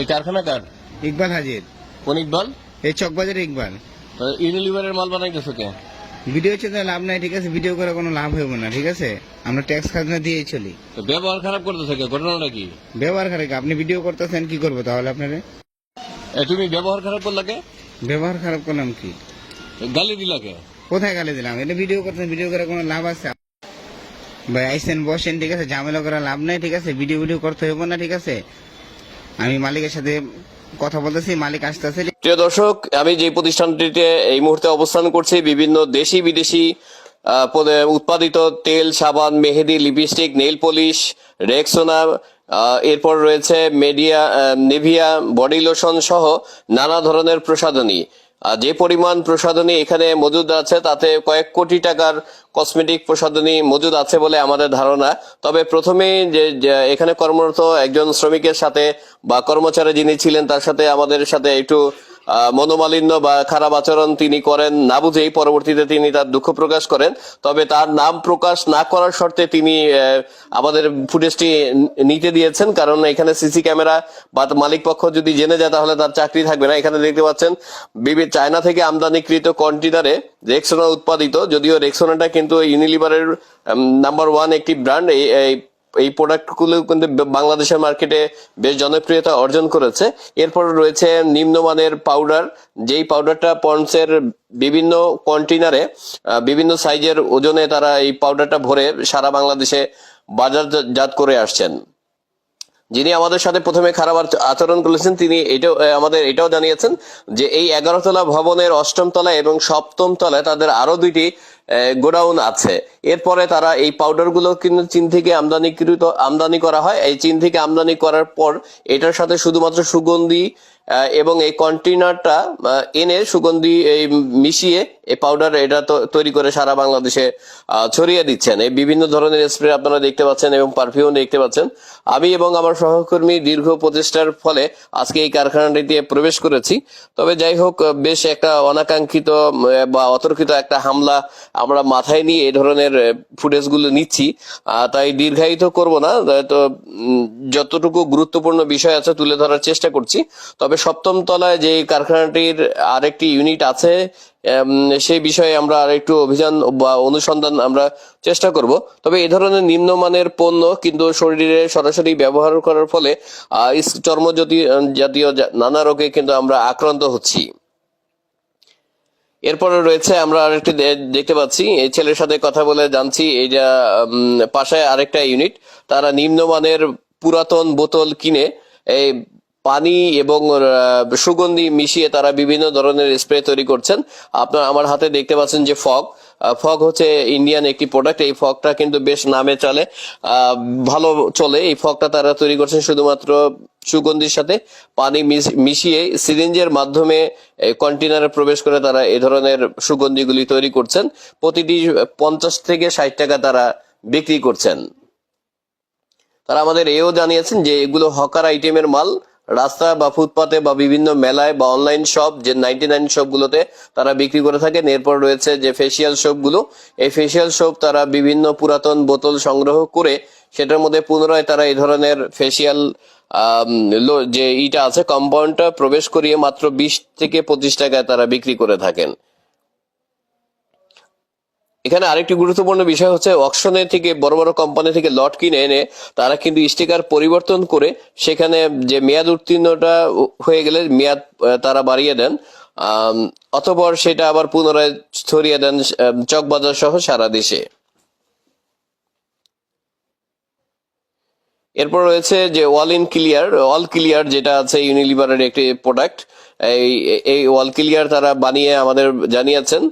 এই কারখানা কার? ইকবাল হাজির। কোন ইকবাল? এই চকবাজারে ইকবাল। তো ইউনিলিভারের মাল বানাইতেছো কে? ভিডিও হচ্ছে লাভ নাই ঠিক আছে? ভিডিও করে কোনো লাভ হইব না ঠিক আছে? আমরা ট্যাক্স খাজনা দিয়েই চলি। তো ব্যবহার খারাপ করতেছো কে? ঘটনাটা কি? ব্যবহার খারাপ আপনি ভিডিও করতেছেন কি করব তাহলে আপনারা? তুমি ব্যবহার খারাপ করলা কে? ব্যবহার খারাপ করলাম কি? গালি দিলা কে? কোথায় গালি দিলাম? এটা ভিডিও করতেন ভিডিও করে কোনো লাভ আছে? ভাই আইসেন বসেন ঠিক আছে? ঝামেলা করা লাভ নাই ঠিক আছে? ভিডিও ভিডিও করতে হইব না ঠিক আছে? আমি মালিকের সাথে কথা বলতেছি, মালিক আসতেছে। প্রিয় দর্শক, আমি যে প্রতিষ্ঠানটিতে এই মুহূর্তে অবস্থান করছি, বিভিন্ন দেশি বিদেশি উৎপাদিত তেল, সাবান, মেহেদি, লিপস্টিক, নেইল পলিশ রেক্সোনা এরপর রয়েছে মেডিয়া নেভিয়া, বডি লোশন সহ নানা ধরনের প্রসাধনী। যে পরিমাণ প্রসাধনী এখানে মজুদ আছে, তাতে কয়েক কোটি টাকার কসমেটিক প্রসাধনী মজুদ আছে বলে আমাদের ধারণা। তবে প্রথমে যে, এখানে কর্মরত একজন শ্রমিকের সাথে বা কর্মচারী যিনি ছিলেন, তার সাথে আমাদের সাথে একটু মনোমালিন্য বা খারাপ আচরণ তিনি করেন না বুঝেই পরবর্তীতে তিনি তার দুঃখ প্রকাশ করেন। তবে তার নাম প্রকাশ না করার শর্তে তিনি আমাদের ফুটেজটি নিতে দিয়েছেন, কারণ এখানে সিসি ক্যামেরা বা মালিক পক্ষ যদি জেনে যায় তাহলে তার চাকরি থাকবে না। এখানে দেখতে পাচ্ছেন বিভিন্ন চায়না থেকে আমদানিকৃত কন্টেনারে রেক্সোনা উৎপাদিত, যদিও রেক্সোনাটা কিন্তু ইউনিলিভারের নাম্বার ওয়ান একটি ব্র্যান্ড এই এই প্রোডাক্টগুলো কিন্তু বাংলাদেশের মার্কেটে বেশ জনপ্রিয়তা অর্জন করেছে। এরপর রয়েছে নিম্নমানের পাউডার যেই পাউডারটা পন্ডসের বিভিন্ন কন্টেনারে বিভিন্ন সাইজের ওজনে তারা এই পাউডারটা ভরে সারা বাংলাদেশে বাজারজাত করে আসছেন। যিনি আমাদের সাথে প্রথমে খারাপ আচ- আচরণ করেছেন, তিনি এটাও আমাদের এটাও জানিয়েছেন যে এই এগারো তলা ভবনের অষ্টম তলায় এবং সপ্তম তলায় তাদের আরও দুইটি গোডাউন আছে। এরপরে তারা এই পাউডারগুলো কিন্তু চীন থেকে আমদানিকৃত আমদানি করা হয়। এই চীন থেকে আমদানি করার পর এটার সাথে শুধুমাত্র সুগন্ধি এবং এই কন্টেনারটা এনে সুগন্ধি এই মিশিয়ে এই পাউডার এটা তৈরি করে সারা বাংলাদেশে ছড়িয়ে দিচ্ছেন। এই বিভিন্ন ধরনের স্প্রে আপনারা দেখতে পাচ্ছেন এবং পারফিউম দেখতে পাচ্ছেন। আমি এবং আমার সহকর্মী দীর্ঘ প্রচেষ্টার ফলে আজকে এই কারখানাটিতে প্রবেশ করেছি। তবে যাই হোক, বেশ একটা অনাকাঙ্ক্ষিত বা অতর্কিত একটা হামলা আমরা মাথায় নিয়ে এই ধরনের ফুটেজগুলো নিচ্ছি। তাই দীর্ঘায়িত করব না। তো যতটুকু গুরুত্বপূর্ণ বিষয় আছে তুলে ধরার চেষ্টা করছি। তবে সপ্তম তলায় যে কারখানাটির আরেকটি ইউনিট আছে সেই বিষয়ে আমরা আরেকটু অভিযান বা অনুসন্ধান আমরা চেষ্টা করব। তবে এ ধরনের নিম্নমানের পণ্য কিন্তু শরীরে সরাসরি ব্যবহার করার ফলে চর্মজ্যোতি জাতীয় নানা রোগে কিন্তু আমরা আক্রান্ত হচ্ছি। এরপরে রয়েছে আমরা আরেকটি দেখতে পাচ্ছি এই ছেলের সাথে কথা বলে জানছি এইটা উম, পাশে আরেকটা ইউনিট তারা নিম্নমানের পুরাতন বোতল কিনে এই পানি এবং সুগন্ধি মিশিয়ে তারা বিভিন্ন ধরনের স্প্রে তৈরি করছেন। আপনার আমার হাতে দেখতে পাচ্ছেন যে ফগ। ফগ হচ্ছে ইন্ডিয়ান একটি প্রোডাক্ট। এই ফগটা কিন্তু বেশ নামে চলে। ভালো চলে। এই ফগটা তারা তৈরি করছেন শুধুমাত্র সুগন্ধির সাথে। পানি মিশ- মিশিয়ে সিরিঞ্জের মাধ্যমে কন্টেনারে প্রবেশ করে তারা এই ধরনের সুগন্ধিগুলি তৈরি করছেন। প্রতিটি পঞ্চাশ থেকে ষাট টাকা তারা বিক্রি করছেন। তারা আমাদের এও জানিয়েছেন যে এগুলো হকার আইটেমের মাল। রাস্তা বা ফুটপাতে বা বিভিন্ন মেলায় বা অনলাইন শপ যে নাইনটি নাইন শপ গুলোতে তারা বিক্রি করে থাকেন। এরপর রয়েছে যে ফেসিয়াল শপগুলো। এই ফেসিয়াল শপ তারা বিভিন্ন পুরাতন বোতল সংগ্রহ করে সেটার মধ্যে পুনরায় তারা এই ধরনের ফেসিয়াল যে ইটা আছে কম্পাউন্ডটা প্রবেশ করিয়ে মাত্র বিশ থেকে পঁচিশ টাকায় তারা বিক্রি করে থাকেন। এখানে আরেকটি গুরুত্বপূর্ণ বিষয় হচ্ছে অকশনে থেকে বড় বড় কোম্পানি থেকে লট কিনে এনে তারা কিন্তু স্টিকার পরিবর্তন করে সেখানে যে মেয়াদ উত্তীর্ণটা হয়ে গেলে মেয়াদ তারা বাড়িয়ে দেন। অতঃপর সেটা আবার পুনরায় ছড়িয়ে দেন চকবাজার সহ সারা দেশে। এরপর রয়েছে যে ওয়াল ইন ক্লিয়ার অল ক্লিয়ার যেটা আছে ইউনিলিভারের একটি প্রোডাক্ট এই এই ওয়াল ক্লিয়ার তারা বানিয়ে আমাদের জানিয়েছেন।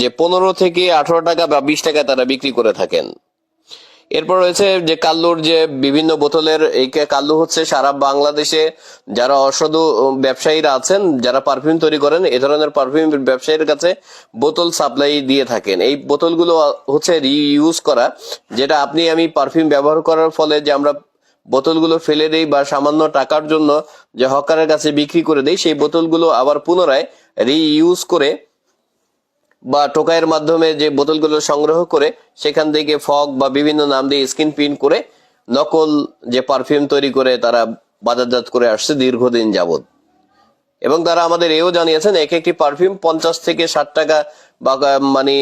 যে পনেরো থেকে আঠারো টাকা বা বিশ টাকা তারা বিক্রি করে থাকেন। এরপর রয়েছে যে কাল্লুর যে বিভিন্ন বোতলের, এই কাল্লু হচ্ছে সারা বাংলাদেশে যারা অসাধু ব্যবসায়ীরা আছেন, যারা পারফিউম তৈরি করেন, এ ধরনের পারফিউম ব্যবসায়ীর কাছে বোতল সাপ্লাই দিয়ে থাকেন। এই বোতলগুলো হচ্ছে রিইউজ করা, যেটা আপনি, আমি পারফিউম ব্যবহার করার ফলে যে আমরা বোতলগুলো ফেলে দেই বা সামান্য টাকার জন্য যে হকারের কাছে বিক্রি করে দেই, সেই বোতলগুলো আবার পুনরায় রিইউজ করে বা টোকাইয়ের মাধ্যমে যে বোতলগুলো সংগ্রহ করে, সেখান থেকে ফগ বা বিভিন্ন নাম দিয়ে স্ক্রিন প্রিন্ট করে নকল যে পারফিউম তৈরি করে তারা বাজারজাত করে আসছে দীর্ঘদিন যাবৎ। এবং তারা আমাদের এও জানিয়েছেন, এক একটি পারফিউম পঞ্চাশ থেকে ষাট টাকা বা মানে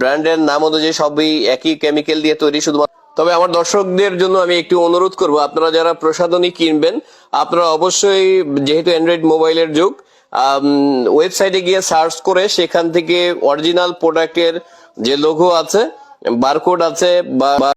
ব্র্যান্ডের নাম অনুযায়ী সবই একই কেমিক্যাল দিয়ে তৈরি শুধুমাত্র। তবে আমার দর্শকদের জন্য আমি একটু অনুরোধ করব, আপনারা যারা প্রসাধনী কিনবেন, আপনারা অবশ্যই যেহেতু অ্যান্ড্রয়েড মোবাইলের যুগ ওয়েবসাইটে গিয়ে সার্চ করে সেখান থেকে অরিজিনাল প্রোডাক্টের যে লোগো আছে বারকোড আছে বা বা